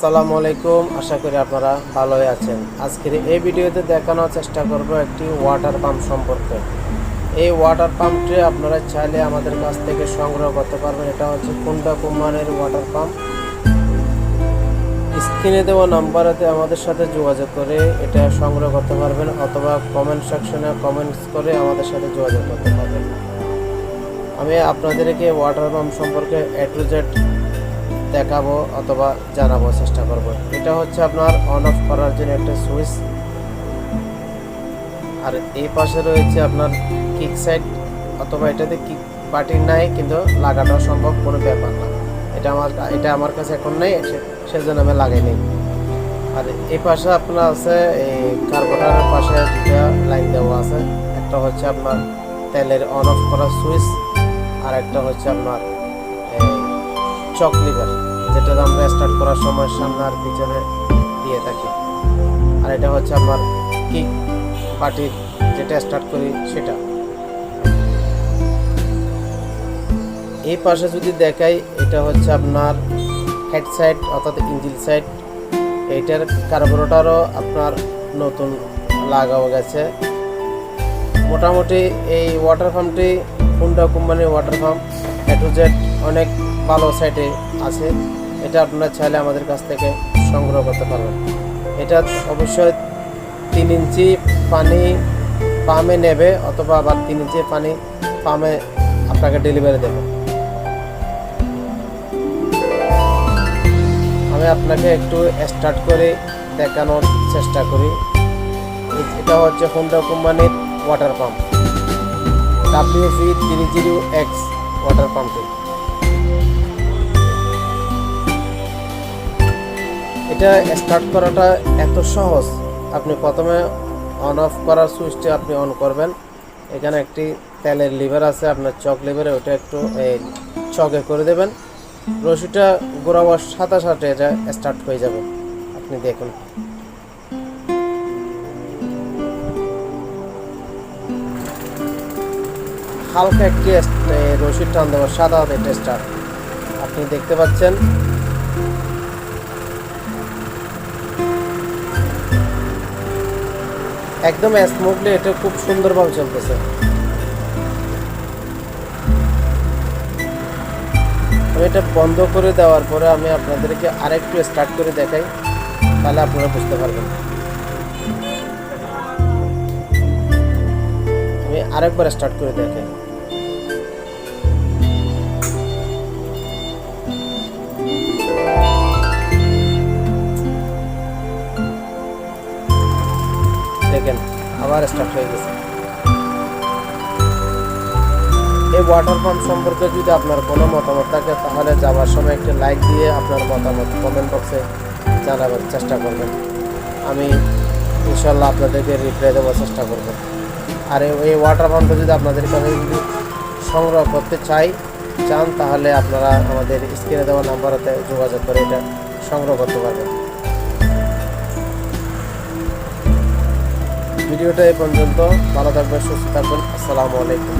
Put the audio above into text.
আসসালামু আলাইকুম। আশা করি আপনারা ভালোই আছেন। আজকের এই ভিডিওতে দেখানোর চেষ্টা করব একটি ওয়াটার পাম্প সম্পর্কে। এই ওয়াটার পাম্পটি আপনারা চাইলে আমাদের কাছ থেকে সংগ্রহ করতে পারবেন। এটা হচ্ছে কুন্ডা কোম্পানির ওয়াটার পাম্প স্ক্রিনে দেওয়া নাম্বারেতে আমাদের সাথে যোগাযোগ করে এটা সংগ্রহ করতে পারবেন অথবা কমেন্ট সেকশনে কমেন্টস করে আমাদের সাথে যোগাযোগ করতে পারবেন। আমি আপনাদেরকে ওয়াটার পাম্প সম্পর্কে এ টু জেড দেখাবো অথবা জানাব চেষ্টা করব। এটা হচ্ছে আপনার অন অফ করার জন্য একটা সুইচ আর এই পাশে রয়েছে আপনার কিক সাইড অথবা এটাতে কিক বাটি নাই, কিন্তু লাগানো সম্ভব কোনো ব্যাপার না। এটা আমার এটা আমার কাছে এখন নেই সেজন্য আমি লাগাই লাগাইনি। আর এই পাশে আপনার আছে, এই কার্বোটারের পাশে দুটা লাইন দেওয়া আছে। একটা হচ্ছে আপনার তেলের অন অফ করার সুইচ আর একটা হচ্ছে আপনার চক লিভার যেটা আমরা স্টার্ট করার সময় সামনে আর পিছনে দিয়ে থাকি। আর এটা হচ্ছে আমার কিক পার্টির যেটা স্টার্ট করি সেটা। এই পাশে যদি দেখাই, এটা হচ্ছে আপনার হেড সাইড অর্থাৎ ইঞ্জিন সাইড এইটার কার্বোরেটরও আপনার নতুন লাগাও গেছে। মোটামুটি এই ওয়াটার পাম্পটি হুন্ডা কোম্পানির ওয়াটার পাম্প জেড অনেক ভালো সাইটে আছে, এটা আপনারা চাইলে আমাদের কাছ থেকে সংগ্রহ করতে পারবেন। এটা অবশ্যই তিন ইঞ্চি পানি পামে নেবে অথবা আবার তিন ইঞ্চি পানি পামে আপনাকে ডেলিভারি দেবে। আমি আপনাকে একটু স্টার্ট করে দেখানোর চেষ্টা করি। এটা হচ্ছে হোন্ডা কোম্পানির water pump WP three zero X water পাম্পটি এটা স্টার্ট করাটা এত সহজ। আপনি প্রথমে অন অফ করার সুইচটি আপনি অন করবেন। এখানে একটি তেলের লিভার আছে, আপনার চক লিভারে ওটা একটু এই চকে করে দেবেন। রশিটা ঘোরাবার সাথে সাথে এটা স্টার্ট হয়ে যাবে। আপনি দেখুন। হালকা একটি রশিদ টান দেওয়ার সাদা এটা স্টার্ট আপনি দেখতে পাচ্ছেন একদম স্মুথলি এটা খুব সুন্দরভাবে চলতেছে। আমি এটা বন্ধ করে দেওয়ার পরে আমি আপনাদেরকে আরেকটু স্টার্ট করে দেখাই, তাহলে আপনারা বুঝতে পারবেন। আমি আরেকবার স্টার্ট করে দেখাই। দেখেন, আবার স্টার্ট হয়ে গেছে। এই ওয়াটার পাম্প সম্পর্কে যদি আপনার কোনো মতামত থাকে, তাহলে যাওয়ার সময় একটি লাইক দিয়ে আপনার মতামত কমেন্ট বক্সে জানাবার চেষ্টা করবেন। আমি ইনশাল্লাহ আপনাদেরকে রিপ্লাই দেওয়ার চেষ্টা করব। আর এই- ওয়াটার পাম্পটা যদি আপনাদের কাছে যদি সংগ্রহ করতে চাই, চান, তাহলে আপনারা আমাদের স্ক্রিনে দেওয়া নাম্বারতে যোগাযোগ করে এটা সংগ্রহ করতে পারবেন। ভিডিওটা এই পর্যন্ত। ভালো থাকবেন সুস্থ থাকবেন। আসসালামু আলাইকুম।